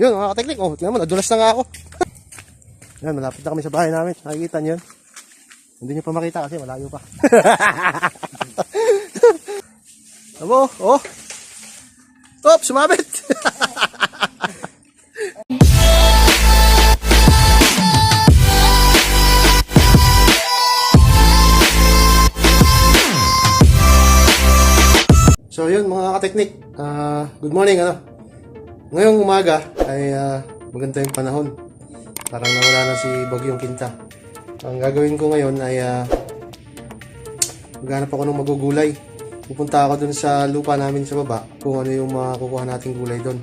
Yun, mga kateknik. Oh, tingnan mo, nadulas na nga ako. Yan, malapit na kami sa bahay namin. Nakikita niyo yun. Hindi niyo pa makita kasi malayo pa. Abo, oh. Op, sumabit. So yun mga kateknik, Ah, good morning ano. Ngayong umaga ay ah, maganda yung panahon. Parang nawala na si Bagyong Kinta. Ang gagawin ko ngayon ay uh, maghanap ako ng magugulay. Pupunta ako dun sa lupa namin sa baba kung ano yung makukuha nating gulay dun.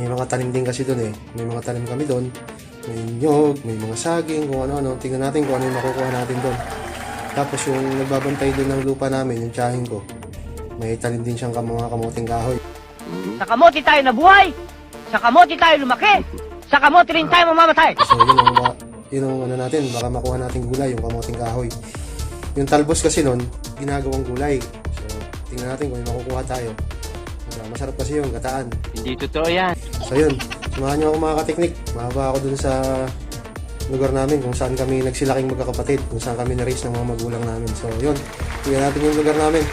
May mga tanim din kasi dun eh. May mga tanim kami dun. May nyog, may mga saging, kung ano-ano. Tingnan natin kung ano yung makukuha natin dun. Tapos yung nagbabantay dun ng lupa namin, yung tsahin ko, may tanim din siyang mga kamuting kahoy. Sa kamote tayo nabuhay. Sa kamote tayo lumaki. Sa kamote rin tayo mamamatay. So yun ang, ba- yun ang ano natin, baka makuha nating gulay, yung kamuting kahoy. Yung talbos kasi nun, ginagawang gulay. So tingnan natin kung may makukuha tayo. So, masarap kasi yung gataan. Hindi totoo yan. So yun, samahan niyo ako mga kateknik. Mahaba ako dun sa lugar namin kung saan kami nagsilaking magkakapatid, kung saan kami na-raise ng mga magulang namin. So yun, tingnan natin yung lugar namin.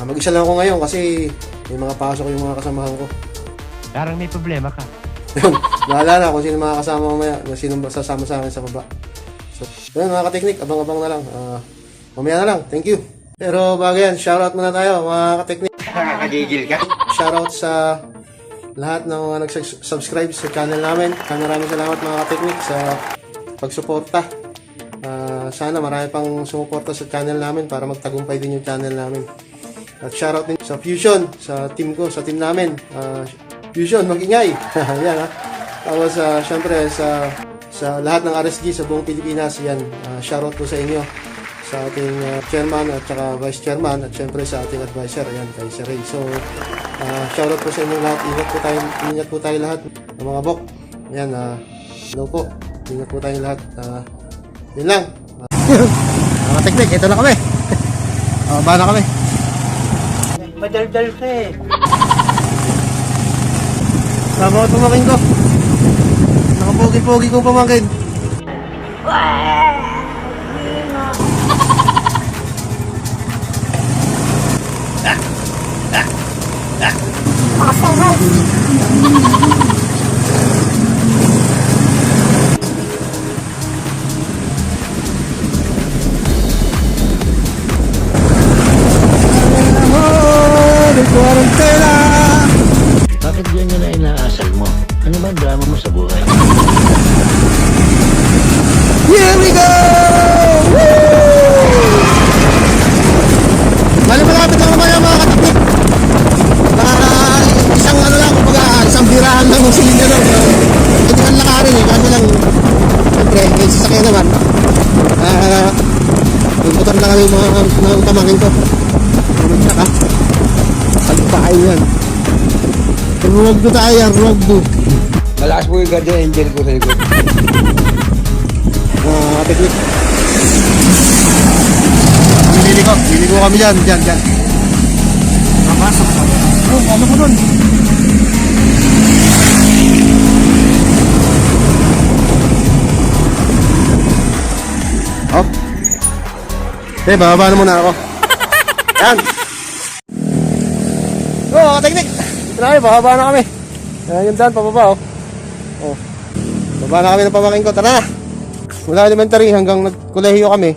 Ah, mag-isa lang ako ngayon kasi may mga pasok yung mga kasamahan ko. Parang may problema ka. Bahala na kung sino mga kasama mamaya, kung sino sasama sa akin sa baba. So, yun mga kateknik, abang-abang na lang. Ah, mamaya na lang, thank you. Pero bago yan, shoutout muna tayo mga kateknik. Nakakagigil ka. Shoutout sa lahat ng mga nag-subscribe sa channel namin. Maraming salamat mga kateknik sa pagsuporta. Ah, sana marami pang sumuporta sa channel namin para magtagumpay din yung channel namin. At shoutout din sa Fusion, sa team ko, sa team namin. Ah, Fusion, mag-ingay. yan ha. Tapos uh, syempre sa sa lahat ng RSG sa buong Pilipinas, yan. ah, shoutout po sa inyo sa ating ah, chairman at saka vice chairman at syempre sa ating advisor, ayan, kay Sir Ray. So, ah, shoutout po sa inyo lahat. Ingat po tayo, ingat po tayo lahat ng mga bok. Ayan, ah, hello po. Ingat po tayo lahat. Ah, yun lang. Mga teknik, ito na kami. Uh, na kami. Madaldal ka eh. Sama ko pamangkin ko. Nakapogi-pogi kong pamangkin. Quarantena! Mga pamangkin ko. Magtsaka. Pagpain yan. Ruwag do tayo yan, ruwag do. Malakas po yung guardian angel ko sa likod. Ah, teknik. Binili ko. Binili ko kami dyan. Dyan, dyan. Papasok. Oh, ano mo nun? Hop. Eh, bababa na muna ako. Yan. Oh, teknik. Ito na kami, bababa na kami. Ayan yung daan, pababa oh. Oh. Baba na kami ng pamakin ko. Tara. Mula elementary hanggang nagkolehiyo kami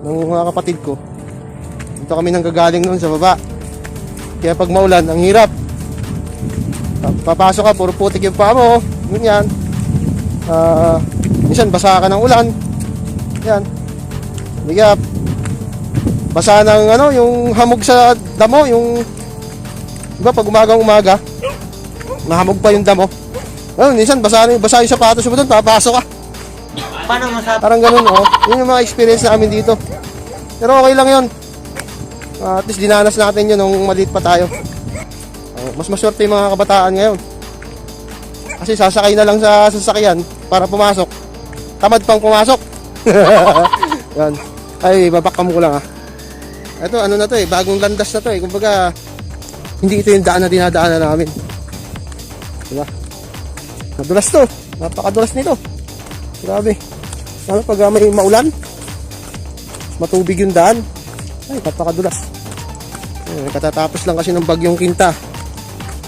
ng mga kapatid ko. Dito kami nang gagaling noon sa baba. Kaya pag maulan, ang hirap. Pa- Papasok ka, puro putik yung paa mo. Ganyan. Ah, minsan basa ka ng ulan. Yan. Bigap. Basa ng ano, yung hamog sa damo, yung Diba pag umagang umaga, mahamog pa yung damo. Ano, minsan basa na basa yung sapatos mo doon, papasok ka. Paano masabi? Parang ganun, oh. Yun yung mga experience namin dito. Pero okay lang yun. Ah, at least dinanas natin yun nung maliit pa tayo. Oh, mas maswerte yung mga kabataan ngayon. Kasi sasakay na lang sa sasakyan para pumasok. Tamad pang pumasok. Yan. Ay, babakam ko lang ah. Ito, ano na to eh, bagong landas na to eh. Kumbaga, hindi ito yung daan na dinadaanan namin. Diba? Nadulas to. Napakadulas nito. Grabe. Ano pag may maulan? Matubig yung daan. Ay, napakadulas. Eh, katatapos lang kasi ng bagyong kinta.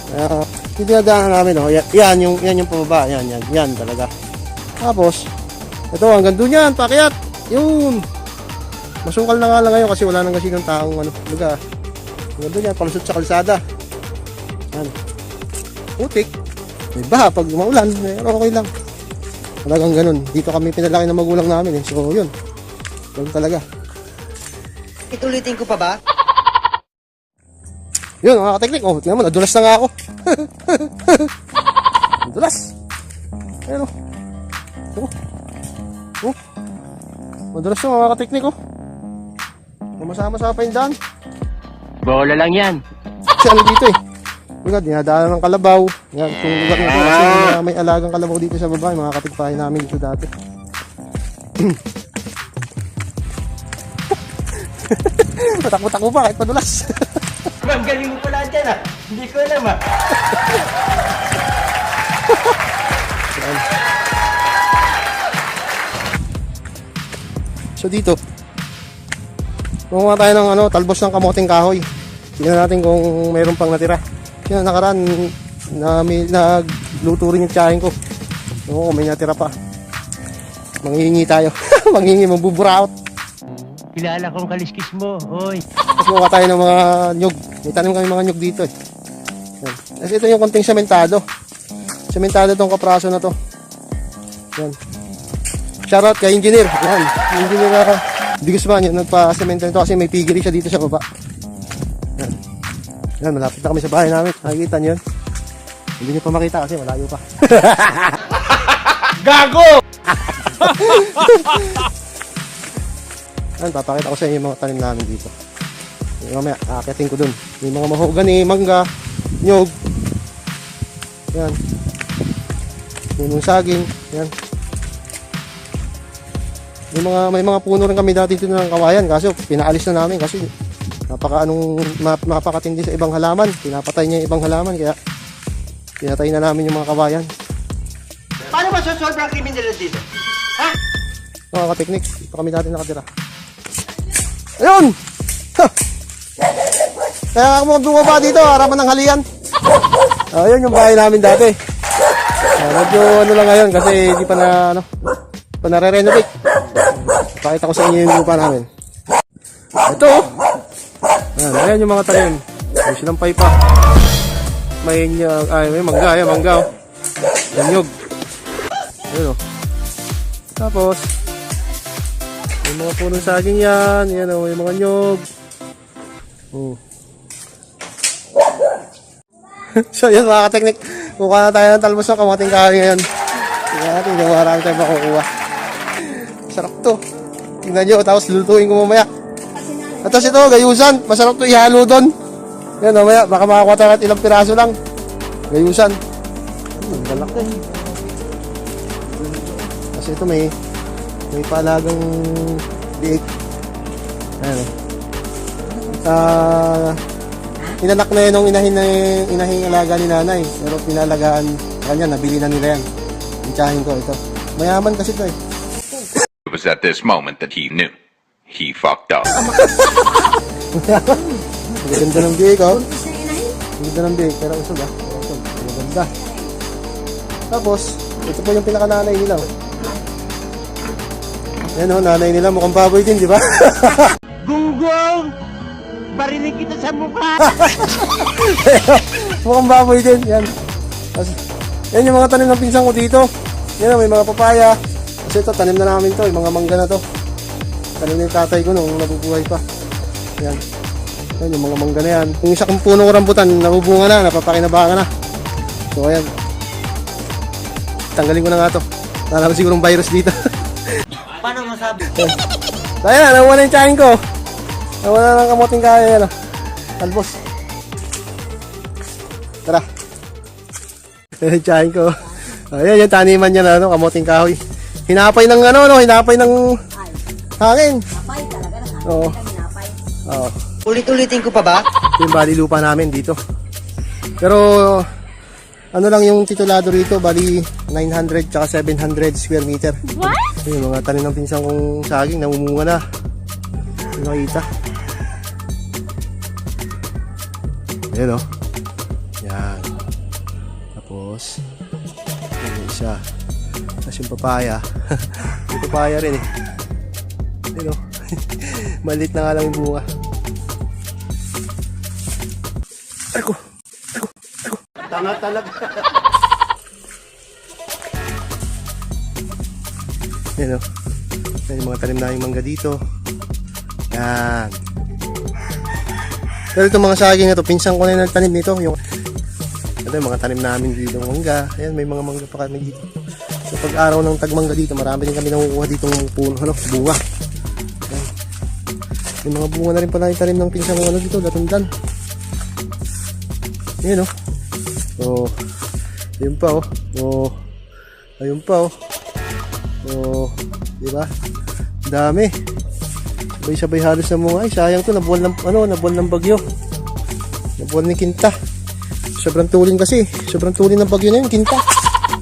Kaya, yung dinadaanan namin, oh, yan, yan, yung, yan yung pababa. Yan, yan, yan talaga. Tapos, ito, hanggang doon yan, pakyat. Yun. Masungkal na nga lang ngayon kasi wala nang kasi ng taong ano, lugar. Doon yan, palusot sa kalsada. Yan. Putik. May baha pag maulan, eh, okay lang. Talagang ganun. Dito kami pinalaki ng magulang namin eh. So, yun. Ganun talaga. Itulitin ko pa ba? Yun, mga kateknik. Oh, tingnan mo, nadulas na nga ako. nadulas. Ayun, oh. Oh. Oh. Madulas na mga kateknik, oh. Masama-sama pa yung daan. Bola lang yan. Kasi ano dito eh. Diba, dinadaanan ng kalabaw. Yan, itong lugar na ito kasi uh, may alagang kalabaw dito sa baba. Mga katikpahay namin dito dati. Matakbo-takbo pa kahit madulas. Ang galing mo pala dyan ah. Hindi ko alam ah. So dito, kumuha tayo ng ano, talbos ng kamoting kahoy. Tingnan natin kung mayroon pang natira. Yan nakaraan na may nagluto rin yung tiyahin ko. Oo, may natira pa. Manghihingi tayo. Manghihingi, magbuburaot. Kilala kong kaliskis mo, hoy. Tapos kuha tayo ng mga nyug. May tanim kami mga nyug dito eh. Yan. Tapos ito yung konting sementado. Sementado tong kapraso na to. Yan. Shoutout kay engineer. Yan. Yung Engineer na hindi gusto yun. Nagpa-semento nito kasi may piggery siya dito sa baba. Yan. Yan. Malapit na kami sa bahay namin. Nakikita niyo yun. Hindi niyo pa makita kasi malayo pa. Gago! Yan. Papakita ko sa inyo yung mga tanim namin dito. Yung mamaya, aakitin ko dun. Yung mga mahogani, mangga, nyog. Yan. Punong saging. Yan. Yung mga, may mga puno rin kami dati dito ng kawayan. Kaso, pinaalis na namin kasi napaka anong map, napakatindi sa ibang halaman. Pinapatay niya yung ibang halaman. Kaya, pinatay na namin yung mga kawayan. Paano masosolve ang kriminalidad dito? Mga ka-technique, dito kami dati nakatira. Ayun! Ha! Kaya ako mga bumaba dito, harapan ng halian. Ayun yung bahay namin dati. Ah, medyo ano lang ngayon kasi hindi pa na ano, pa nare-renovate. Pakita ko sa inyo yung lupa namin. Ito oh. Ayan, ayan yung mga tanim. May silang paypa. May nyag, ay may mangga, ayan mangga oh. Yan nyug. Ayun oh. Tapos, may mga punong saging yan. Yan o, may mga nyog. Oh. so, yan mga ka-technic. Kukuha na tayo ng talbos ng kamating kahoy ngayon. Tingnan natin marami tayo makukuha. Sarap to. Tingnan nyo, tapos lutuin ko mamaya. At tapos ito, gayusan. Masarap to ihalo doon. Yan, mamaya, baka makakuha tayo ilang piraso lang. Gayusan. Hmm, galaki. Kasi ito may may palagang liik. Ayan o. Sa inanak na yun nung inahin na inahing alaga ni nanay. Pero pinalagaan kanya, nabili na nila yan. Itsahin ko ito. Mayaman kasi ito eh. Was at this moment that he knew. He fucked up. Ang ganda ng biik oh. Ang ganda ng biik. Pero usog ah. Usog. Ang ganda. Tapos, ito po yung pinakananay nila oh. Yan oh, nanay nila mukhang baboy din, di ba? Gunggong! Barinig kita sa mukha! mukhang baboy din, yan. Tapos, yan yung mga tanim ng pinsan ko dito. Yan oh, may mga papaya. Kasi ito, tanim na namin to, yung mga mangga na to. Tanim na yung tatay ko nung nabubuhay pa. Yan. Yan, yung mga mangga na yan. Yung isa kong puno rambutan, nabubunga na, napapakinabangan na. So, ayan. Tanggalin ko na nga to. Wala naman sigurong virus dito. Paano masabi? So, ayan na, nawala na yung tiyahin ko. Nawala na ng kamoting kaya yan. oh. Talbos. Tara. Ayan yung tiyahin ko. Ayan yung taniman niya na, ano, kamoting kahoy. Hinapay ng ano, no? Hinapay ng Ay, hangin. napay talaga na. Oo. Kami Ulit-ulitin ko pa ba? Yung bali lupa namin dito. Pero, ano lang yung titulado rito, bali 900 tsaka 700 square meter. What? Ito yung mga tanim ng pinsan kong saging, namumunga na. Yung nakita. Ayan o. Yan. Tapos, yung isa. Tapos yung papaya. yung papaya rin eh. You know? Malit na nga lang yung bunga. Arko! Arko! Arko! Tanga talaga. Yan o. Yan yung mga tanim naming mangga dito. Yan. Pero itong mga saging na to, pinsan ko na yung nagtanim nito. Yung, ito yung mga tanim namin dito mangga. Ayan, may mga mangga pa kami dito. So pag araw ng tagmangga dito, marami din kami nakukuha ditong puno, ano, bunga. Ayan. Yung mga bunga na rin pala itarim ng pinsan ko ano dito, latundan. Ayan o. Oh. So, ayun pa o. Oh. oh. Ayun pa o. Oh. oh. Diba? Dami. Sabay-sabay halos na mga. Ay, sayang to. Nabuwal ng, ano, nabuwal ng bagyo. Nabuwal ni Kinta. Sobrang tulin kasi. Sobrang tulin ng bagyo na yun, Kinta.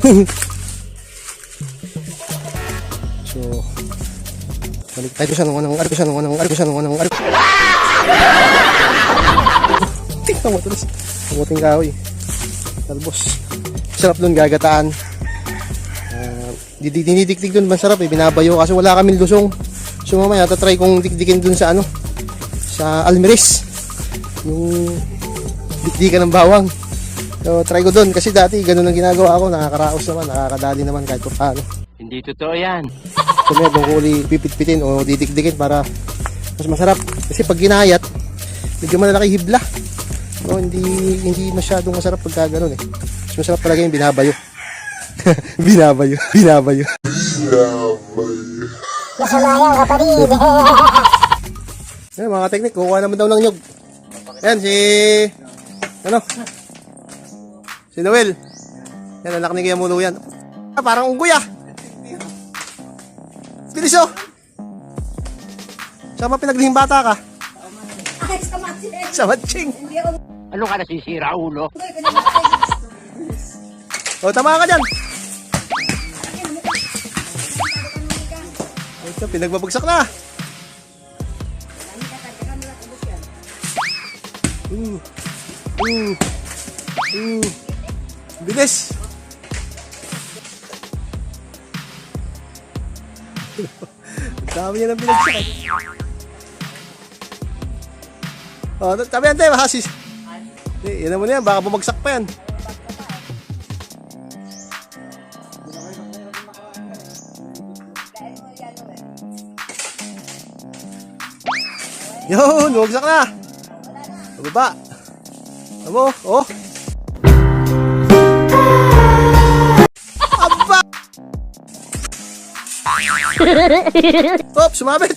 Artificial ng anong, artificial ng anong, artificial ng anong, artificial ng anong. Tingnan mo ito. Mabuting kahoy. Talbos. Sarap nun gagataan. Uh, dinidikdik dun, masarap eh. Binabayo kasi wala kaming lusong. So mamaya, tatry kong dikdikin dun sa ano, sa Almiris. Yung dikdikan ng bawang. So try ko dun kasi dati ganun ang ginagawa ko. Nakakaraos naman, nakakadali naman kahit pa paano. Hindi totoo yan. customer kung uli pipitpitin o didikdikin para mas masarap. Kasi pag ginayat, medyo malalaki hibla. No, hindi hindi masyadong masarap pagka ganun eh. Mas masarap talaga yung binabayo. binabayo, binabayo. Binabayo. Masamayo kapatid. Eh, mga teknik, kukuha naman daw ng nyog. Yan, si... Ano? Si Noel. Yan, anak ni Kuya Mulo yan. Ah, parang unggoy ah. Bilis oh. Siya ba bata ka? Ay, sa matching. Sa matching. Ano ka nasisira, ulo? o, tama ka dyan. Ito, pinagbabagsak na. Uh, uh, uh. Bilis. Dami niya nang binagsak. Oh, tabihan tayo, hasis. Eh, yan mo na yan, baka bumagsak pa yan. Yun, bumagsak na. Baba. Amo, oh. Hop, sumabit!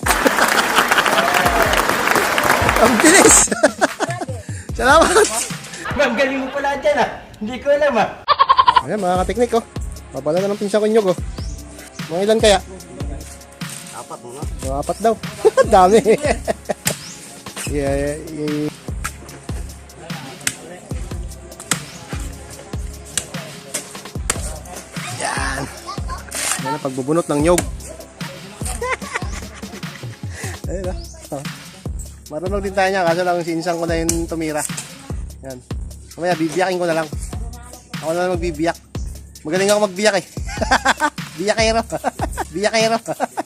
Ang bilis! Salamat! Ma'am, galing mo pala dyan ah. Hindi ko alam ah. Ayan, mga kateknik oh. Babala na ng pinsa ko nyog oh. Mga ilan kaya? Apat mo nga. Apat daw. Dami. yeah, yeah, yeah. Yan. Yan ang pagbubunot ng nyog. Marunong din tayo niya, kaso lang sinisang ko na yung tumira. Yan. Mamaya, bibiyakin ko na lang. Ako na lang magbibiyak. Magaling ako magbiyak eh. Biyakero. Biyakero.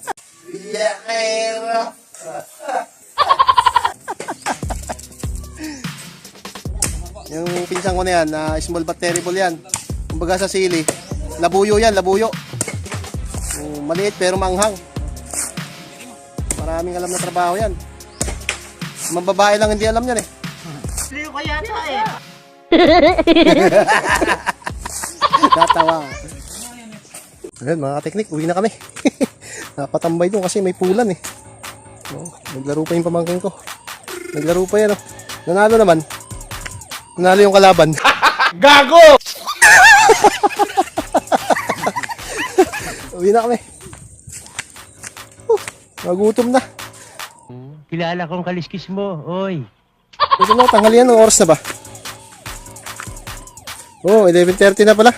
Biyakero. yung pinsan ko na yan, uh, small but terrible yan. Kumbaga sa sili. Labuyo yan, labuyo. Um, maliit pero manghang. Maraming alam na trabaho yan. Mga lang hindi alam yan eh. Sliyo ko yata eh. Natawa. Ayan mga teknik, uwi na kami. Napatambay doon kasi may pulan eh. Oh, naglaro pa yung pamangkin ko. Naglaro pa yan oh. Nanalo naman. Nanalo yung kalaban. Gago! uwi na kami. Uh, magutom na. Kilala kong kaliskis mo, oy. Pwede mo, tanghalian, anong oras na ba? Oh, 11.30 na pala.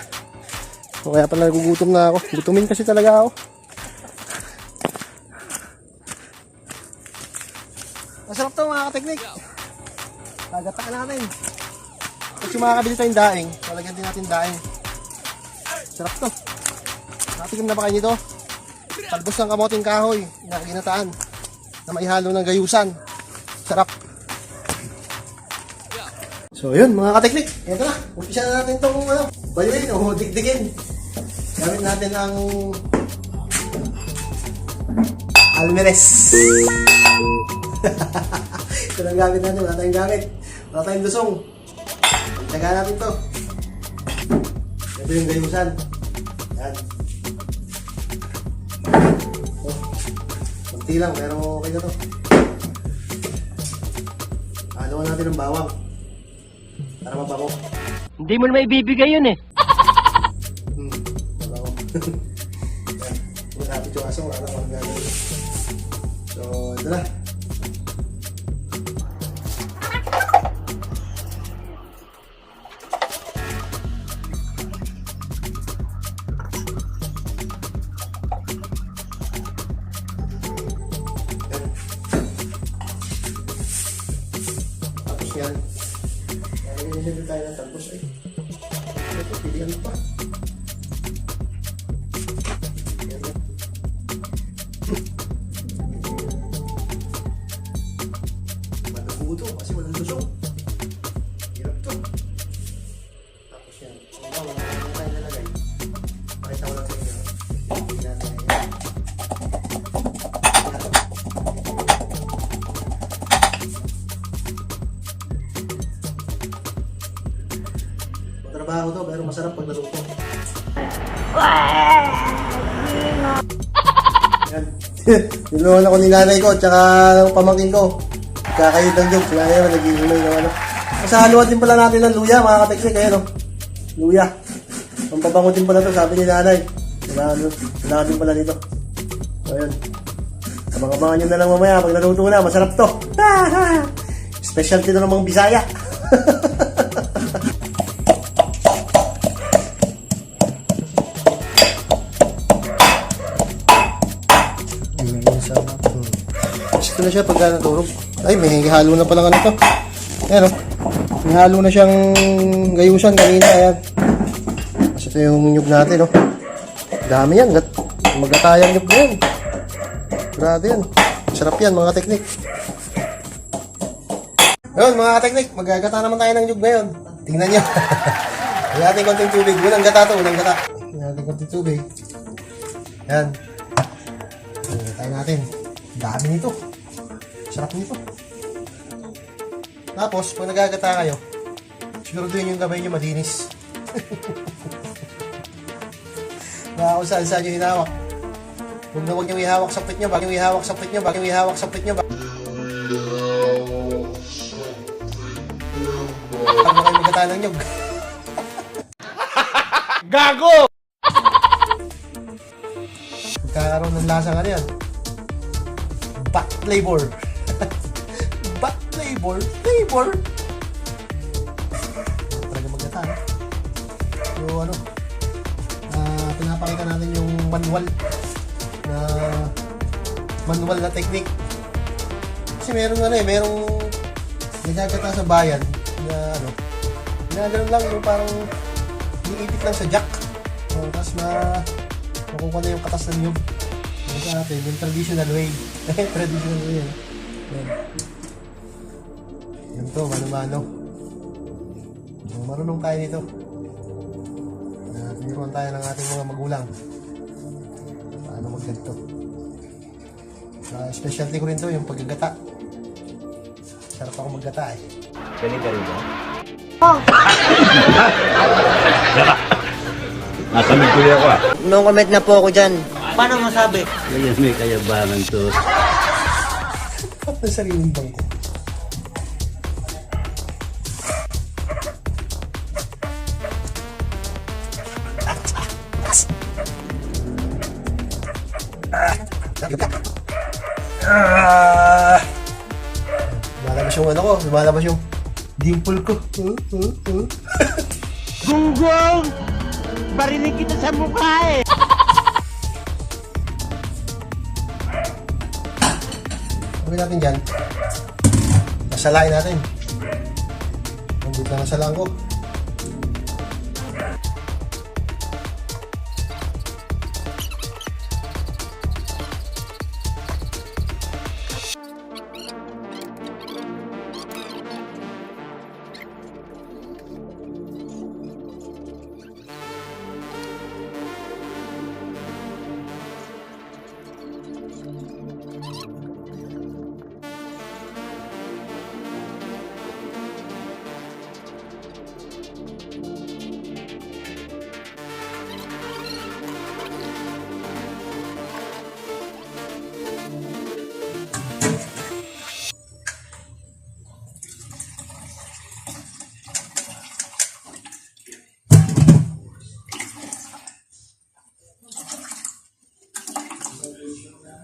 O kaya pala nagugutom na ako. Gutumin kasi talaga ako. Masarap to mga ka-technique. Agataan natin. Pag sumakabili tayong daing, talagyan din natin daing. Sarap to. Nakatikim na ba kayo nito? Talbos ng kamoting kahoy na ginataan na maihalo ng gayusan. Sarap. So yun mga kateknik, ito na. Umpisa na natin itong ano, bayuin o digdigin. Gamit natin ang Almeres. ito lang gamit natin, wala tayong gamit. Wala tayong lusong. Taga natin to. Ito yung gayusan. Yan. Konti lang, pero okay na to. Ano natin ng bawang. Para mabango. Hindi mo na maibibigay yun eh. Hmm, mabango. Yan. Malapit yung aso, wala nang gagawin. So, ito na. Yan. Nalagyan din tayo ng talbos ay. Ito, pilihan pa. Tinulungan ako ni nanay ko, tsaka ng pamangkin ko. Kakayod ng joke, sila naman nag-iimay ng ano. Masahaluan din pala natin ng luya, mga kateksik, ayan o. Luya. Ang pabango din pala to, sabi ni nanay. Kailangan, kailangan din pala nito. So, ayun. Abang-abangan nyo na lang mamaya pag naluto na, masarap to. Specialty na namang Bisaya. na siya pagka naturog. Ay, may halo na pala ganito. Ayan o. May halo na siyang gayusan kanina. Ayan. Kasi ito yung nyug natin o. Dami yan. Gat magatayang nyug yan. Grabe yan. Sarap yan mga teknik. Ayun mga teknik, magagata naman tayo ng nyug ngayon. Tingnan nyo. Lagyan natin konting tubig. Unang gata to, unang gata. Lagyan natin konting tubig. Ayan. Tayo natin. Dami nito. Sarap nito. Tapos, pag nagagata kayo, siguro din yung kamay nyo malinis. Baka kung saan saan nyo hinawak. Huwag na huwag nyo ihawak sa pit nyo, baka nyo ihawak sa pit nyo, baka nyo ihawak sa pit nyo. Baka Pag na kayo magkata ng nyog. Gago! Magkakaroon ng lasa nga yan. Bat flavor. Bat flavor. Flavor. Talaga magkata. no? So ano, ah pinapakita natin yung manual na manual na technique. Kasi meron ano eh, merong nagagata sa bayan na ano, ginaganon lang yung parang iipit lang sa jack. Oh, tapos ma makukuha na yung katas ng nyug. Ano sa atin, yung traditional way. traditional way yan. To, mano-mano. Oh, marunong tayo nito. Uh, tinuruan tayo ng ating mga magulang. Paano magganto. Uh, specialty ko rin to, yung paggagata. Sarap ako maggata eh. No comment na po ako dyan. Kaya may kayabangan to. At na sariling bangko. Lumalabas yung dimple ko. Gunggong! Barinig kita sa mukha eh! Sabi natin dyan. Nasalain natin. Ang na salaan ko.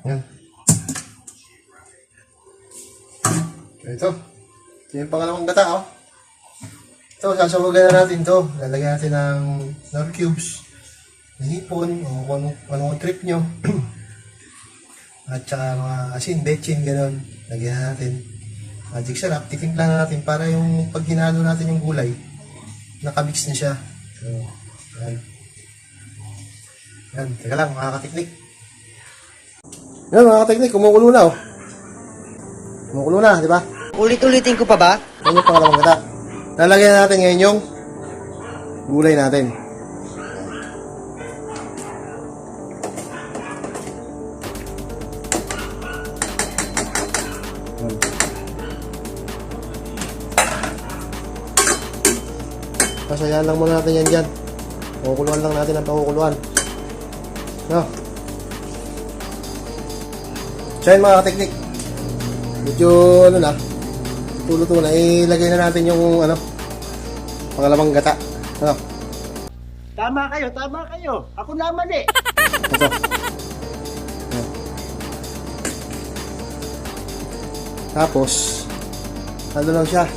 Yan. Ito. Ito yung pangalawang gata, oh. Ito, sasawagan na natin to. Lalagyan natin ng nor cubes. Ng hipon, o kung ano, anong trip nyo. At saka mga asin, betchin, gano'n. Lagyan natin. Magic syrup, titimpla na natin para yung pag hinalo natin yung gulay, nakamix na siya. So, yan. Yan, teka lang, mga katiknik. Yan, mga katiknik, kumukulo na, oh. Kumukulo na, di ba? Ulit-ulitin ko pa ba? Yan yung pangalawang gata. Lalagyan na natin ngayon yung gulay natin. Yan. Pasayan lang muna natin yan dyan. Pakukuluan lang natin ang pakukuluan. No? So yun mga teknik. Medyo ano na, luto na, ilagay na natin yung ano, pangalawang gata. Ano? Tama kayo, tama kayo. Ako naman eh. Ito. Tapos, ano lang siya,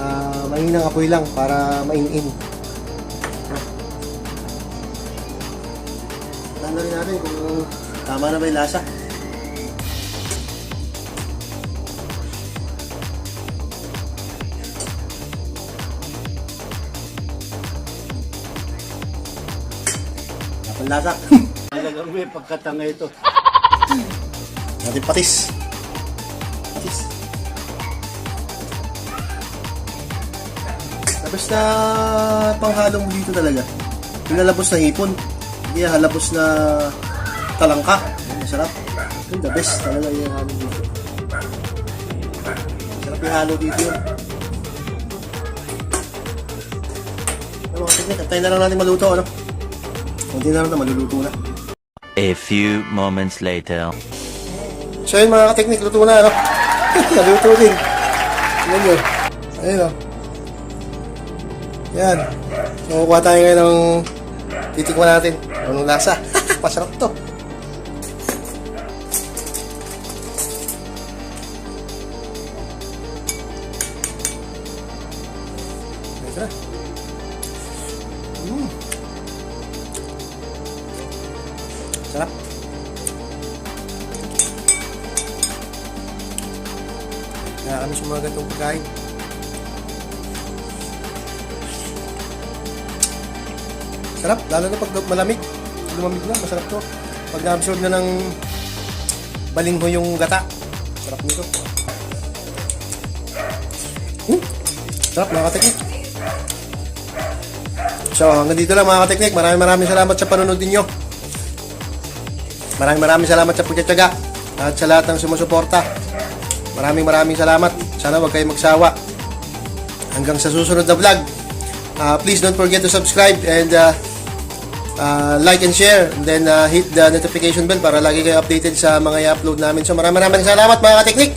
ah mahinang apoy lang para main-in. Tama na ba yung lasa. Dapat lasa. Talagang may pagkatanga ito. Natin patis. Patis. Tapos na panghalo mo dito talaga. Yung nalabos na hipon. Hindi yung halabos na talangka. Masarap. Yung the best talaga yung halo dito. Masarap yung halo dito yun. Ano, sige, antayin na lang natin maluto, ano? Kunti na lang na maluluto na. A few moments later. So yun mga kateknik, luto na, ano? Naluto din. Tingnan nyo. Ayun, o. Yan. So, kukuha tayo ngayon ng titikman natin. Anong lasa? Pasarap to. Lalo na pag malamig. Lumamig na, masarap to. Pag na-absorb na ng balingho yung gata. Sarap nito. Hmm. Sarap mga kateknik. So, hanggang dito lang mga kateknik. Maraming maraming salamat sa panonood ninyo. Maraming maraming salamat sa pagtsatsaga at sa lahat ng sumusuporta. Maraming maraming salamat. Sana wag kayong magsawa. Hanggang sa susunod na vlog. Uh, please don't forget to subscribe and uh, uh, like and share. And then uh, hit the notification bell para lagi kayo updated sa mga i-upload namin. So maraming maraming salamat mga kateknik.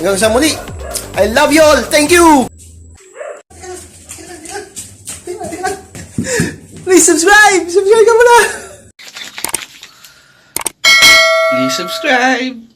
Hanggang sa muli. I love you all. Thank you. Please subscribe. Subscribe ka muna. Please subscribe.